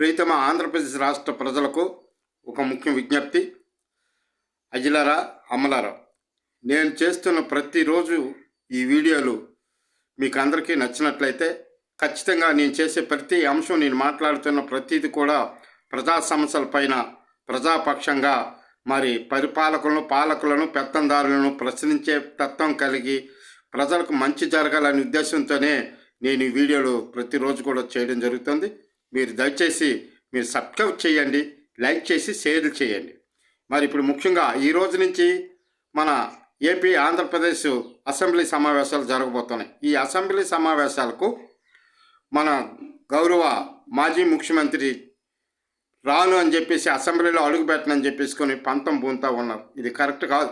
ప్రీతమ ఆంధ్రప్రదేశ్ రాష్ట్ర ప్రజలకు ఒక ముఖ్య విజ్ఞప్తి. అజిలరా అమలరా నేను చేస్తున్న ప్రతిరోజు ఈ వీడియోలు మీకు అందరికీ నచ్చినట్లయితే ఖచ్చితంగా నేను చేసే ప్రతి అంశం నేను మాట్లాడుతున్న ప్రతిది కూడా ప్రజా సమస్యల పైన ప్రజాపక్షంగా మరి పరిపాలకులను పాలకులను పెత్తందారులను ప్రశ్నించే తత్వం కలిగి ప్రజలకు మంచి జరగాలనే ఉద్దేశంతోనే నేను ఈ వీడియోలు ప్రతిరోజు కూడా చేయడం జరుగుతుంది. మీరు దయచేసి మీరు సబ్స్క్రైబ్ చేయండి లైక్ చేసి షేర్ చేయండి. మరి ఇప్పుడు ముఖ్యంగా ఈ రోజు నుంచి మన ఏపీ ఆంధ్రప్రదేశ్ అసెంబ్లీ సమావేశాలు జరగబోతున్నాయి. ఈ అసెంబ్లీ సమావేశాలకు మన గౌరవ మాజీ ముఖ్యమంత్రి రాను అని చెప్పేసి అసెంబ్లీలో అడుగుపెట్టనని చెప్పేసి చెప్పేసుకొని పంతం పూంతా ఉన్నారు. ఇది కరెక్ట్ కాదు.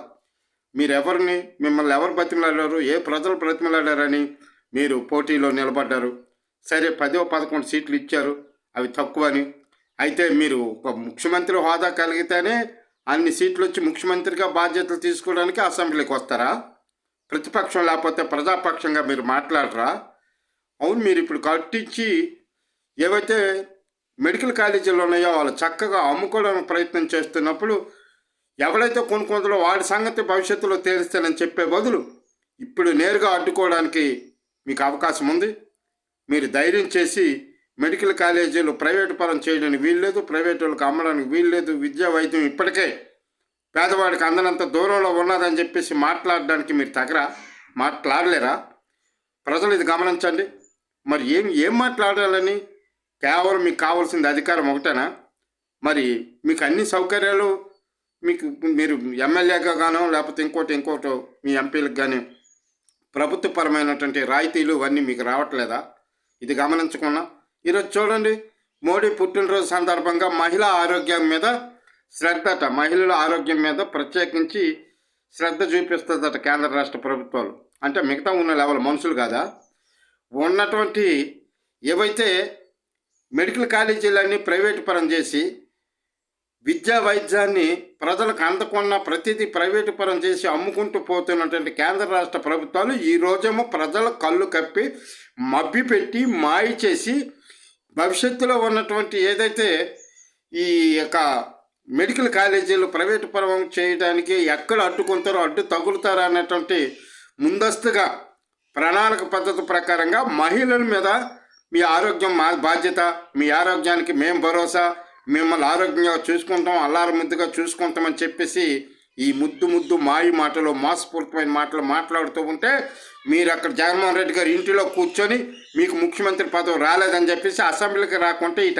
మీరు ఎవరిని మిమ్మల్ని ఎవరు బ్రతిమలాడారు ఏ ప్రజలు బ్రతిమలాడారని మీరు పోటీలో నిలబడ్డారు. సరే పదో పదకొండు సీట్లు ఇచ్చారు. అవి తక్కువని. అయితే మీరు ఒక ముఖ్యమంత్రి హోదా కలిగితేనే అన్ని సీట్లు వచ్చి ముఖ్యమంత్రిగా బాధ్యతలు తీసుకోవడానికి అసెంబ్లీకి వస్తారా? ప్రతిపక్షం లేకపోతే ప్రజాపక్షంగా మీరు మాట్లాడరా? అవును మీరు ఇప్పుడు కట్టించి ఏవైతే మెడికల్ కాలేజీలు ఉన్నాయో వాళ్ళు చక్కగా అమ్ముకోవడానికి ప్రయత్నం చేస్తున్నప్పుడు ఎవరైతే కొనుక్కుందో వాడి సంగతి భవిష్యత్తులో తేలుస్తానని చెప్పే బదులు ఇప్పుడు నేరుగా అడ్డుకోవడానికి మీకు అవకాశం ఉంది. మీరు ధైర్యం చేసి మెడికల్ కాలేజీలు ప్రైవేటు పరం చేయడానికి వీల్లేదు ప్రైవేట్ వాళ్ళకి అమ్మడానికి వీల్లేదు విద్యా వైద్యం ఇప్పటికే పేదవాడికి అందనంత దూరంలో ఉన్నదని చెప్పేసి మాట్లాడడానికి మీరు తగరా? మాట్లాడలేరా? ప్రజలు ఇది గమనించండి. మరి ఏం ఏం మాట్లాడాలని? కేవలం మీకు కావాల్సింది అధికారం ఒకటేనా? మరి మీకు అన్ని సౌకర్యాలు మీకు మీరు ఎమ్మెల్యేగా గానో లేకపోతే ఇంకోటి ఇంకోటి మీ ఎంపీలకు కానీ ప్రభుత్వపరమైనటువంటి రాయితీలు ఇవన్నీ మీకు రావట్లేదా? ఇది గమనించకుండా ఈరోజు చూడండి మోడీ పుట్టినరోజు సందర్భంగా మహిళా ఆరోగ్యం మీద శ్రద్ధట మహిళల ఆరోగ్యం మీద ప్రత్యేకించి శ్రద్ధ చూపిస్తుందట కేంద్ర రాష్ట్ర ప్రభుత్వాలు. అంటే మిగతా ఉన్న లెవెల్ మనుషులు కాదా? ఉన్నటువంటి ఏవైతే మెడికల్ కాలేజీలన్నీ ప్రైవేటు పరం చేసి విద్యా వైద్యాన్ని ప్రజలకు అందకుండా ప్రతిదీ ప్రైవేటు పరం చేసి అమ్ముకుంటూ పోతున్నటువంటి కేంద్ర రాష్ట్ర ప్రభుత్వాలు ఈ రోజేమో ప్రజల కళ్ళు కప్పి మబ్బి పెట్టి మాయి చేసి భవిష్యత్తులో ఉన్నటువంటి ఏదైతే ఈ యొక్క మెడికల్ కాలేజీలు ప్రైవేటు పరం చేయడానికి ఎక్కడ అడ్డుకుంటారో అడ్డు తగులుతారో అన్నటువంటి ముందస్తుగా ప్రణాళిక పద్ధతి ప్రకారంగా మహిళల మీద మీ ఆరోగ్యం మా బాధ్యత మీ ఆరోగ్యానికి మేము భరోసా మిమ్మల్ని ఆరోగ్యంగా చూసుకుంటాం అల్లారు ముద్దుగా చూసుకుంటామని చెప్పేసి ఈ ముద్దు ముద్దు మాయి మాటలు మోసపూరితమైన మాటలు మాట్లాడుతూ ఉంటే మీరు అక్కడ జగన్మోహన్ రెడ్డి గారి ఇంటిలో కూర్చొని మీకు ముఖ్యమంత్రి పదవి రాలేదని చెప్పేసి అసెంబ్లీకి రాకుంటే ఈ